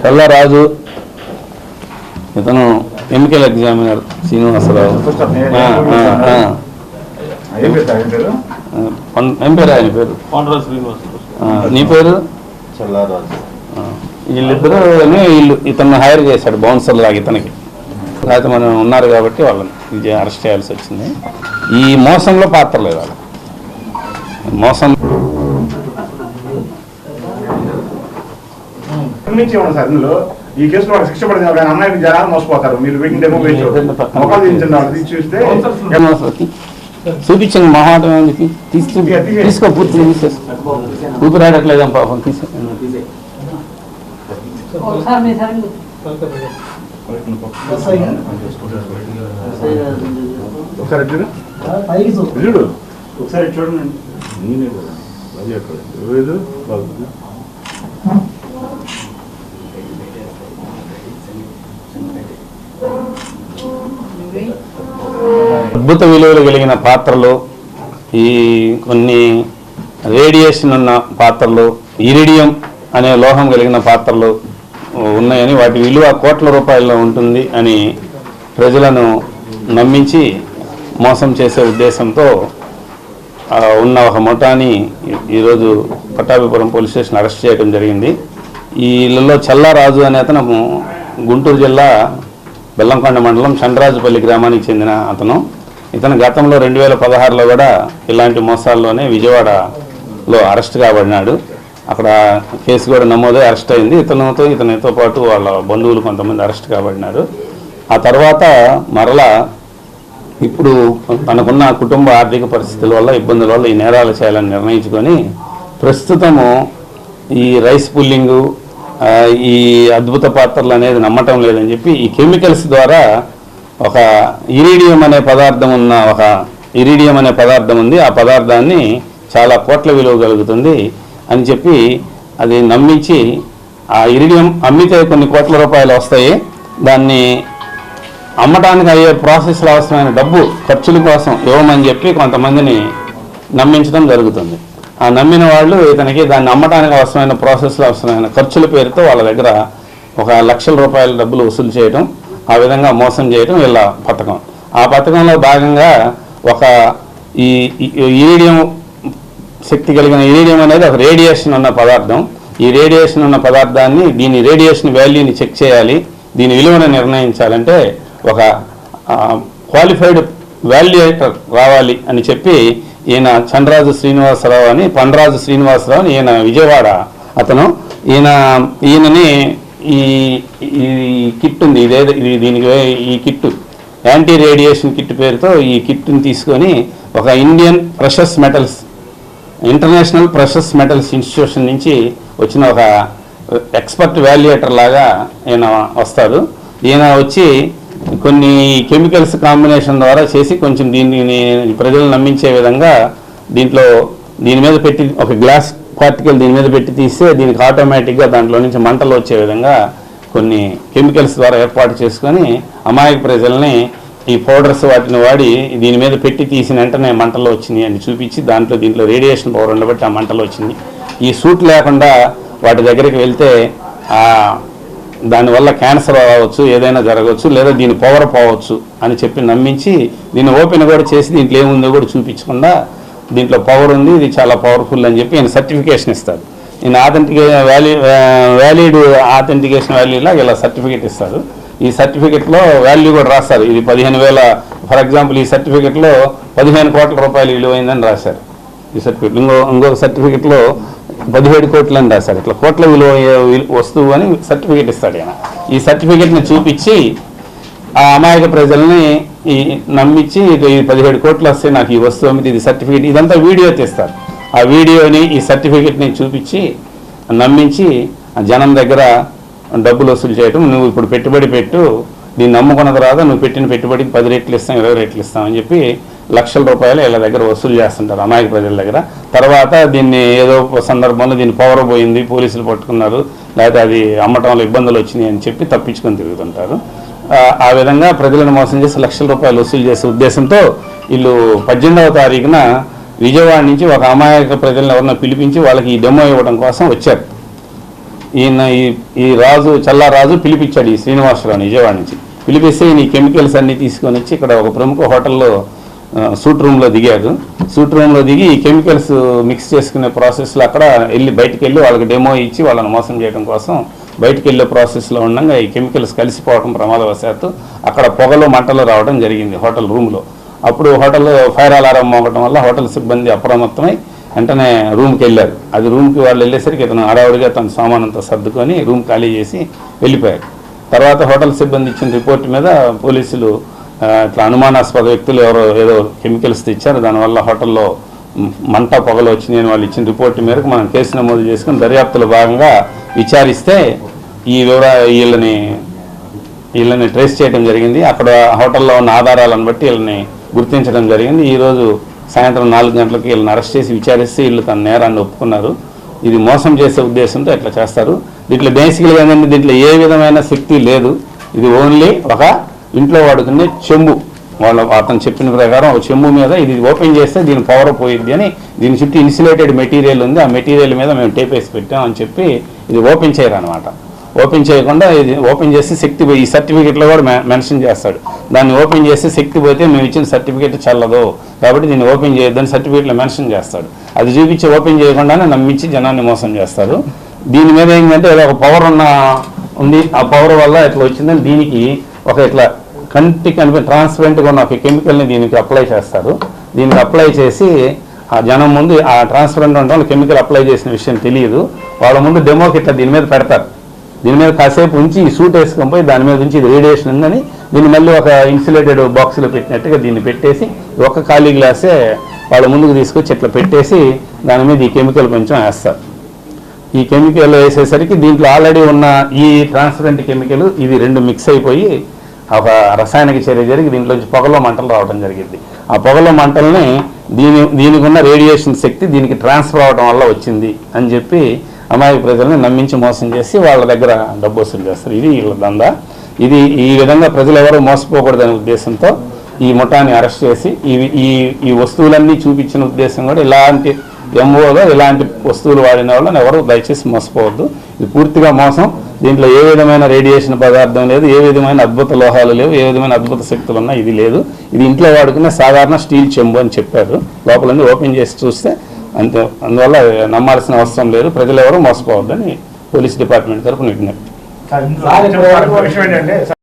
చల్లరాజు ఇతను chemical examiner Srinivasarao. ఏం పేరు ఆయన పేరు? నీ పేరు? చల్లారాజు. వీళ్ళిద్దరూ వీళ్ళు ఇతన్ని హైర్ చేశాడు బౌన్సర్ లాగా ఇతనికి. లేకపోతే మనం ఉన్నారు కాబట్టి వాళ్ళని ఇది అరెస్ట్ చేయాల్సి వచ్చింది. ఈ మోసంలో పాత్ర లేదు వాళ్ళ. మోసం నుంచి ఇవ్వండి సార్ ఇందులో ఈ కేసులో వాళ్ళకి శిక్ష పడింది కానీ అమ్మాయికి జనాలు మోసపోతారు. మీరు పెట్టిన డెమో మొక్కలు తీయించండి వాళ్ళు తీసి చూస్తే? చూపించండి మొహాటం ఎందుకు తీసు తీసుకో పూర్తి తీసేసి. ఊపిరాడట్లేదా పాపం తీసే. ఒకసారి చూడు. చూడండి. నేనే కదా అది అక్కడ లేదు బాగుంది అమృత విలువలు కలిగిన పాత్రలు ఈ కొన్ని రేడియేషన్ ఉన్న పాత్రలు ఇరిడియం అనే లోహం కలిగిన పాత్రలు ఉన్నాయని వాటి విలువ కోట్ల రూపాయల్లో ఉంటుంది అని ప్రజలను నమ్మించి మోసం చేసే ఉద్దేశంతో ఉన్న ఒక మొటాని ఈరోజు పట్టాభిపురం పోలీస్ స్టేషన్ అరెస్ట్ చేయడం జరిగింది. ఈ ఇళ్ళలో చల్లారాజు అనే అతను గుంటూరు జిల్లా బెల్లంకొండ మండలం చంద్రాజుపల్లి గ్రామానికి చెందిన అతను. ఇతను గతంలో రెండు వేల పదహారులో కూడా ఇలాంటి మోసాల్లోనే విజయవాడలో అరెస్ట్ కాబడినాడు. అక్కడ కేసు కూడా నమోదై అరెస్ట్ అయింది. ఇతనితో ఇతనితో పాటు వాళ్ళ బంధువులు కొంతమంది అరెస్ట్ కాబడినారు. ఆ తర్వాత మరలా ఇప్పుడు తనకున్న కుటుంబ ఆర్థిక పరిస్థితుల వల్ల ఇబ్బందుల వల్ల ఈ నేరాలు చేయాలని నిర్ణయించుకొని ప్రస్తుతము ఈ రైస్ పుల్లింగు ఈ అద్భుత పాత్రలు అనేది నమ్మటం లేదని చెప్పి ఈ కెమికల్స్ ద్వారా ఒక ఇరీడియం అనే పదార్థం ఉన్న ఒక ఇరీడియం అనే పదార్థం ఉంది. ఆ పదార్థాన్ని చాలా కోట్ల విలువ కలుగుతుంది అని చెప్పి అది నమ్మించి ఆ ఇరిడియం అమ్మితే కొన్ని కోట్ల రూపాయలు వస్తాయి. దాన్ని అమ్మటానికి అయ్యే ప్రాసెస్లో అవసరమైన డబ్బు ఖర్చుల కోసం ఇవ్వమని చెప్పి కొంతమందిని నమ్మించడం జరుగుతుంది. ఆ నమ్మిన వాళ్ళు ఇతనికి దాన్ని అమ్మటానికి అవసరమైన ప్రాసెస్లో అవసరమైన ఖర్చుల పేరుతో వాళ్ళ దగ్గర ఒక లక్షల రూపాయల డబ్బులు వసూలు చేయడం ఆ విధంగా మోసం చేయడం వీళ్ళ పథకం. ఆ పథకంలో భాగంగా ఒక ఈ ఈడియం శక్తి కలిగిన ఈడియం అనేది ఒక రేడియేషన్ ఉన్న పదార్థం. ఈ రేడియేషన్ ఉన్న పదార్థాన్ని దీని రేడియేషన్ వాల్యూని చెక్ చేయాలి. దీని విలువను నిర్ణయించాలంటే ఒక క్వాలిఫైడ్ వాల్యుయేటర్ రావాలి అని చెప్పి ఈయన చంద్రరాజు శ్రీనివాసరావు అని పండరాజు శ్రీనివాసరావు అని ఈయన విజయవాడ అతను. ఈయన ఈయనని ఈ ఈ కిట్ ఉంది ఇదేదో ఇది దీనికి ఈ కిట్టు. యాంటీ రేడియేషన్ కిట్ పేరుతో ఈ కిట్ని తీసుకొని ఒక Indian precious metals international precious metals institution నుంచి వచ్చిన ఒక ఎక్స్పర్ట్ వాల్యుయేటర్ లాగా ఈయన వస్తారు ఈయన వచ్చి కొన్ని కెమికల్స్ కాంబినేషన్ ద్వారా చేసి కొంచెం దీన్ని ప్రజలు నమ్మించే విధంగా దీంట్లో దీని మీద పెట్టి ఒక గ్లాస్ పార్టికల్ దీని మీద పెట్టి తీస్తే దీనికి ఆటోమేటిక్గా దాంట్లో నుంచి మంటలు వచ్చే విధంగా కొన్ని కెమికల్స్ ద్వారా ఏర్పాటు చేసుకొని అమాయక ప్రజల్ని ఈ పౌడర్స్ వాటిని వాడి దీని మీద పెట్టి తీసిన వెంటనే మంటలు వచ్చినాయి అని చూపించి దాంట్లో దీంట్లో రేడియేషన్ పవర్ ఉండబట్టి ఆ మంటలు వచ్చింది ఈ సూట్ లేకుండా వాటి దగ్గరికి వెళ్తే దానివల్ల క్యాన్సర్ రావచ్చు ఏదైనా జరగవచ్చు లేదా దీని పవర్ పోవచ్చు అని చెప్పి నమ్మించి దీన్ని ఓపెన్ కూడా చేసి దీంట్లో ఏముందో కూడా చూపించకుండా దీంట్లో పవర్ ఉంది ఇది చాలా పవర్ఫుల్ అని చెప్పి ఈయన సర్టిఫికేషన్ ఇస్తారు ఈయన ఆథెంటికే వ్యాలీ వ్యాలిడ్ ఆథెంటికేషన్ వాల్యూలా ఇలా సర్టిఫికేట్ ఇస్తారు ఈ సర్టిఫికెట్లో వాల్యూ కూడా రాస్తారు. ఇది పదిహేను వేల ఫర్ ఎగ్జాంపుల్ ఈ సర్టిఫికెట్లో పదిహేను కోట్ల రూపాయలు విలువైందని రాశారు. ఈ సర్టిఫికెట్ ఇంకో ఇంకొక సర్టిఫికెట్లో పదిహేడు కోట్లు అని రాశారు. ఇట్లా కోట్ల విలువ విలు- వస్తువు అని సర్టిఫికెట్ ఇస్తాడు ఆయన ఈ సర్టిఫికెట్ని చూపించి ఆ అమాయక ప్రజల్ని ఈ నమ్మించి ఈ పదిహేడు కోట్లు వస్తే నాకు ఈ వస్తువు అమ్మితే ఇది సర్టిఫికేట్ ఇదంతా వీడియో తీస్తారు. ఆ వీడియోని ఈ సర్టిఫికేట్ని చూపించి నమ్మించి జనం దగ్గర డబ్బులు వసూలు చేయటం నువ్వు ఇప్పుడు పెట్టుబడి పెట్టు దీన్ని నమ్ముకున్న తర్వాత నువ్వు పెట్టిన పెట్టుబడికి పది రేట్లు ఇస్తాం ఇరవై రేట్లు ఇస్తాం అని చెప్పి లక్షల రూపాయలు వీళ్ళ దగ్గర వసూలు చేస్తుంటారు అమాయక ప్రజల దగ్గర. తర్వాత దీన్ని ఏదో ఒక సందర్భంలో దీన్ని పవర్ పోయింది పోలీసులు పట్టుకున్నారు లేకపోతే అది అమ్మటంలో ఇబ్బందులు వచ్చినాయి అని చెప్పి తప్పించుకొని తిరుగుతుంటారు. ఆ, విధంగా ప్రజలను మోసం చేసి లక్షల రూపాయలు వసూలు చేసే ఉద్దేశంతో వీళ్ళు పద్దెనిమిదవ తారీఖున విజయవాడ నుంచి ఒక అమాయక ప్రజలను ఎవరినో పిలిపించి వాళ్ళకి ఈ డెమో ఇవ్వడం కోసం వచ్చారు. ఈయన ఈ ఈ రాజు చల్లారాజు పిలిపించాడు ఈ శ్రీనివాసరావు విజయవాడ నుంచి. పిలిపిస్తే ఈయన ఈ కెమికల్స్ అన్ని తీసుకొని వచ్చి ఇక్కడ ఒక ప్రముఖ హోటల్లో సూట్ రూమ్లో దిగారు సూట్ రూమ్లో దిగి ఈ కెమికల్స్ మిక్స్ చేసుకునే ప్రాసెస్లో అక్కడ వెళ్ళి బయటికి వెళ్ళి వాళ్ళకి డెమో ఇచ్చి వాళ్ళని మోసం చేయడం కోసం బయటికి వెళ్ళే ప్రాసెస్లో ఉండగా ఈ కెమికల్స్ కలిసిపోవడం ప్రమాదవశాత్తు అక్కడ పొగలు మంటలు రావడం జరిగింది హోటల్ రూమ్లో. అప్పుడు హోటల్లో ఫైర్ అలారం మోగటం వల్ల హోటల్ సిబ్బంది అప్రమత్తమై వెంటనే రూమ్కి వెళ్ళారు అది రూమ్కి వాళ్ళు వెళ్ళేసరికి ఇతను హడావుడిగా తన సామానంతా సర్దుకొని రూమ్ ఖాళీ చేసి వెళ్ళిపోయారు. తర్వాత హోటల్ సిబ్బంది ఇచ్చిన రిపోర్ట్ మీద పోలీసులు ఇట్లా అనుమానాస్పద వ్యక్తులు ఎవరో ఏదో కెమికల్స్ తెచ్చారు. దానివల్ల హోటల్లో మంట పొగలు వచ్చినాయని వాళ్ళు ఇచ్చిన రిపోర్ట్ మేరకు మనం కేసు నమోదు చేసుకుని దర్యాప్తులో భాగంగా విచారిస్తే ఈ వివరా వీళ్ళని వీళ్ళని ట్రేస్ చేయడం జరిగింది. అక్కడ హోటల్లో ఉన్న ఆధారాలను బట్టి వీళ్ళని గుర్తించడం జరిగింది. ఈరోజు సాయంత్రం నాలుగు గంటలకు వీళ్ళని అరెస్ట్ చేసి విచారిస్తే వీళ్ళు తన నేరాన్ని ఒప్పుకున్నారు. ఇది మోసం చేసే ఉద్దేశంతో ఇట్లా చేస్తారు. దీంట్లో బేసిక్గా ఏంటంటే దీంట్లో ఏ విధమైన శక్తి లేదు. ఇది ఓన్లీ ఒక ఇంట్లో వాడుకునే చెంబు. వాళ్ళ అతను చెప్పిన ప్రకారం ఒక చెంబు మీద ఇది ఓపెన్ చేస్తే దీని పవర్ పోయిద్ది అని దీని చుట్టూ ఇన్సులేటెడ్ మెటీరియల్ ఉంది. ఆ మెటీరియల్ మీద మేము టేప్ వేసి పెట్టాం అని చెప్పి ఇది ఓపెన్ చేయరు అనమాట ఓపెన్ చేయకుండా ఇది ఓపెన్ చేసి శక్తి పోయి ఈ సర్టిఫికెట్లో కూడా మెన్షన్ చేస్తాడు. దాన్ని ఓపెన్ చేసి శక్తి పోతే మేము ఇచ్చిన సర్టిఫికెట్ చల్లదు. కాబట్టి దీన్ని ఓపెన్ చేయొద్దని సర్టిఫికెట్లో మెన్షన్ చేస్తాడు. అది చూపించి ఓపెన్ చేయకుండానే నమ్మించి జనాన్ని మోసం చేస్తారు. దీని మీద ఏంటంటే ఏదో ఒక పవర్ ఉన్న ఉంది. ఆ పవర్ వల్ల ఇట్లా వచ్చిందని దీనికి ఒక ఇట్లా కంటికి కనిపి ట్రాన్స్పరెంట్గా ఉన్న ఒక కెమికల్ని దీనికి అప్లై చేస్తారు. దీనికి అప్లై చేసి ఆ జనం ముందు ఆ ట్రాన్స్పరెంట్ ఉండడం కెమికల్ అప్లై చేసిన విషయం తెలియదు. వాళ్ళ ముందు డెమోకి ఇట్లా దీని మీద పెడతారు. దీని మీద కాసేపు ఉంచి ఈ సూట్ వేసుకొని పోయి దాని మీద ఉంచి ఇది రేడియేషన్ ఉందని దీన్ని మళ్ళీ ఒక ఇన్సులేటెడ్ బాక్స్లో పెట్టినట్టుగా దీన్ని పెట్టేసి ఒక ఖాళీ గ్లాసే వాళ్ళ ముందుకు తీసుకొచ్చి ఇట్లా పెట్టేసి దాని మీద ఈ కెమికల్ కొంచెం వేస్తారు. ఈ కెమికల్ వేసేసరికి దీంట్లో ఆల్రెడీ ఉన్న ఈ ట్రాన్స్పరెంట్ కెమికల్ ఇది రెండు మిక్స్ అయిపోయి ఒక రసాయనిక చర్య జరిగి దీంట్లోంచి పొగలో మంటలు రావడం జరిగింది. ఆ పొగలో మంటల్ని దీని దీనికి ఉన్న రేడియేషన్ శక్తి దీనికి ట్రాన్స్ఫర్ అవడం వల్ల వచ్చింది అని చెప్పి అమాయక ప్రజల్ని నమ్మించి మోసం చేసి వాళ్ళ దగ్గర డబ్బు వసూలు చేస్తారు. ఇది వీళ్ళ దందా. ఇది ఈ విధంగా ప్రజలు ఎవరు మోసపోకూడదనే ఉద్దేశంతో ఈ ముఠాన్ని అరెస్ట్ చేసి ఈ ఈ ఈ వస్తువులన్నీ చూపించిన ఉద్దేశం కూడా ఇలాంటి ఎంఓలో ఇలాంటి వస్తువులు వాడిన వాళ్ళని ఎవరు దయచేసి మోసపోవద్దు. ఇది పూర్తిగా మోసం. దీంట్లో ఏ విధమైన రేడియేషన్ పదార్థం లేదు ఏ విధమైన అద్భుత లోహాలు లేవు ఏ విధమైన అద్భుత శక్తులు ఉన్నా ఇది లేదు. ఇది ఇంట్లో వాడుకునే సాధారణ స్టీల్ చెంబు అని చెప్పారు. లోపలన్నీ ఓపెన్ చేసి చూస్తే అంతే. అందువల్ల నమ్మాల్సిన అవసరం లేదు. ప్రజలు ఎవరు మోసపోవద్దని పోలీస్ డిపార్ట్మెంట్ తరఫున విజ్ఞప్తి.